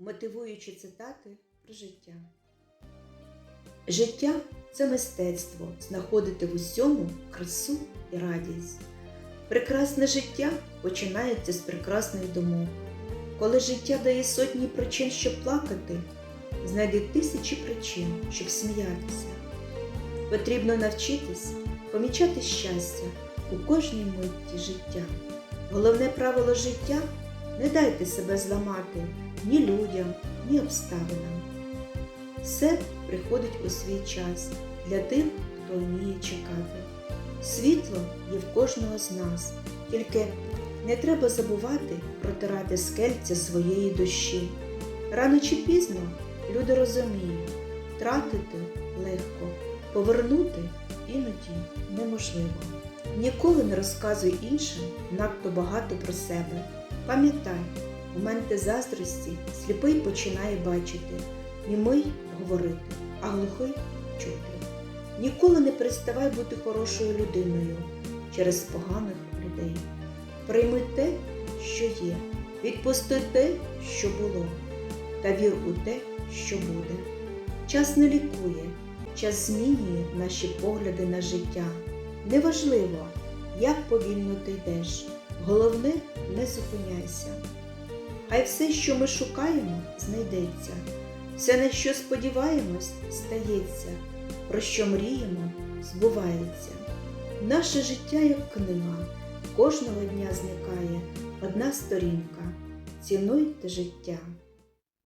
мотивуючі цитати про життя. Життя це мистецтво знаходити в усьому красу і радість. Прекрасне життя починається з прекрасних думок. Коли життя дає сотні причин, щоб плакати, знайди тисячі причин, щоб сміятися. Потрібно навчитись помічати щастя у кожній митті життя. Головне правило життя не дайте себе зламати ні людям, ні обставинам. Все приходить у свій час для тих, хто вміє чекати. Світло є в кожного з нас, тільки не треба забувати протирати скельця своєї душі. Рано чи пізно люди розуміють, втратити легко, повернути іноді неможливо. Ніколи не розказуй іншим надто багато про себе. Пам'ятай, моменти заздрості сліпий починає бачити, німий говорити, а глухий чути. Ніколи не переставай бути хорошою людиною через поганих людей. Прийми те, що є, відпусти те, що було, та вір у те, що буде. Час не лікує, час змінює наші погляди на життя. Неважливо, як повільно ти йдеш, головне не зупиняйся. Хай все, що ми шукаємо, знайдеться, все, на що сподіваємось, стається, про що мріємо, збувається. Наше життя як книга, кожного дня зникає одна сторінка. Цінуйте життя.